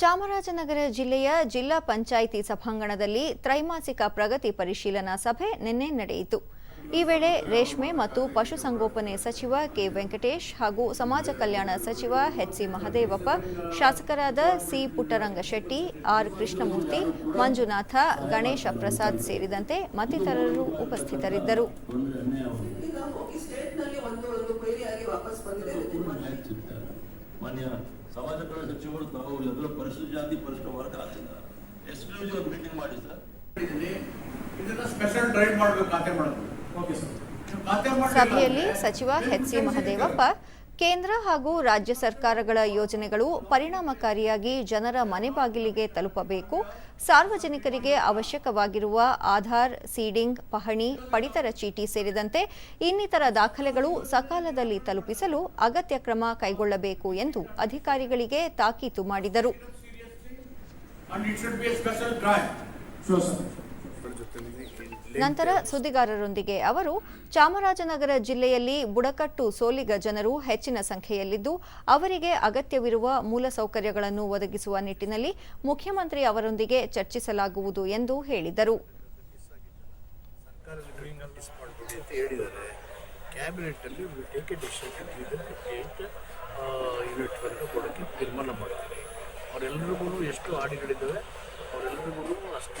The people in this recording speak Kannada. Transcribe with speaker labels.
Speaker 1: ಚಾಮರಾಜನಗರ ಜಿಲ್ಲೆಯ ಜಿಲ್ಲಾ ಪಂಚಾಯಿತಿ ಸಭಾಂಗಣದಲ್ಲಿ ತ್ರೈಮಾಸಿಕ ಪ್ರಗತಿ ಪರಿಶೀಲನಾ ಸಭೆ ನಿನ್ನೆ ನಡೆಯಿತು. ಈ ವೇಳೆ ರೇಷ್ಮೆ ಮತ್ತು ಪಶುಸಂಗೋಪನೆ ಸಚಿವ ಕೆ ವೆಂಕಟೇಶ್ ಹಾಗೂ ಸಮಾಜ ಕಲ್ಯಾಣ ಸಚಿವ ಎಚ್ ಸಿ ಮಹದೇವಪ್ಪ, ಶಾಸಕರಾದ ಸಿ ಪುಟ್ಟರಂಗ ಶೆಟ್ಟಿ ಆರ್ ಕೃಷ್ಣಮೂರ್ತಿ, ಮಂಜುನಾಥ, ಗಣೇಶ ಪ್ರಸಾದ್ ಸೇರಿದಂತೆ ಮತ್ತಿತರರು ಉಪಸ್ಥಿತರಿದ್ದರು.
Speaker 2: ಮಾನ್ಯ ಸಮಾಜ ಕಲ್ಯಾಣ ಸಚಿವರು ತಾವು ಎಲ್ಲ ಪರಿಶಿಷ್ಟ ಜಾತಿ ಪರಿಶಿಷ್ಟ ವರ್ಗ ಆಗ್ತದ ಎಕ್ಸ್ಕ್ಲೂಸಿವ್ ಮೀಟಿಂಗ್ ಮಾಡಿ ಸರ್.
Speaker 3: ಇದನ್ನ ಸ್ಪೆಷಲ್ ಡ್ರೈವ್ ಮಾಡಬೇಕು ಖಾತೆ ಮಾಡೋದು. ಓಕೆ ಸರ್ ಖಾತೆ
Speaker 1: ಸಭೆಯಲ್ಲಿ ಸಚಿವ ಎಚ್ ಸಿ ಮಹದೇವಪ್ಪ ಕೇಂದ್ರ ಹಾಗೂ ರಾಜ್ಯ ಸರ್ಕಾರಗಳ ಯೋಜನೆಗಳು ಪರಿಣಾಮಕಾರಿಯಾಗಿ ಜನರ ಮನೆ ಬಾಗಿಲಿಗೆ ತಲುಪಬೇಕು. ಸಾರ್ವಜನಿಕರಿಗೆ ಅವಶ್ಯಕವಾಗಿರುವ ಆಧಾರ್ ಸೀಡಿಂಗ್ ಪಹಣಿ ಪಡಿತರ ಚೀಟಿ ಸೇರಿದಂತೆ ಇನ್ನಿತರ ದಾಖಲೆಗಳು ಸಕಾಲದಲ್ಲಿ ತಲುಪಿಸಲು ಅಗತ್ಯ ಕ್ರಮ ಕೈಗೊಳ್ಳಬೇಕು ಎಂದು ಅಧಿಕಾರಿಗಳಿಗೆ ತಾಕೀತು ಮಾಡಿದರು. ನಂತರ ಸುದ್ದಿಗಾರರೊಂದಿಗೆ ಅವರು ಚಾಮರಾಜನಗರ ಜಿಲ್ಲೆಯಲ್ಲಿ ಬುಡಕಟ್ಟು ಸೋಲಿಗ ಜನರು ಹೆಚ್ಚಿನ ಸಂಖ್ಯೆಯಲ್ಲಿದ್ದು ಅವರಿಗೆ ಅಗತ್ಯವಿರುವ ಮೂಲಸೌಕರ್ಯಗಳನ್ನು ಒದಗಿಸುವ ನಿಟ್ಟಿನಲ್ಲಿ ಮುಖ್ಯಮಂತ್ರಿ ಅವರೊಂದಿಗೆ ಚರ್ಚಿಸಲಾಗುವುದು ಎಂದು ಹೇಳಿದರು.
Speaker 4: ಅವರೆಲ್ಲರಿಗೂ ಎಷ್ಟು ಹಾಡಿಗಳಿದ್ದಾವೆ ಅವರೆಲ್ಲರಿಗೂ ಅಷ್ಟು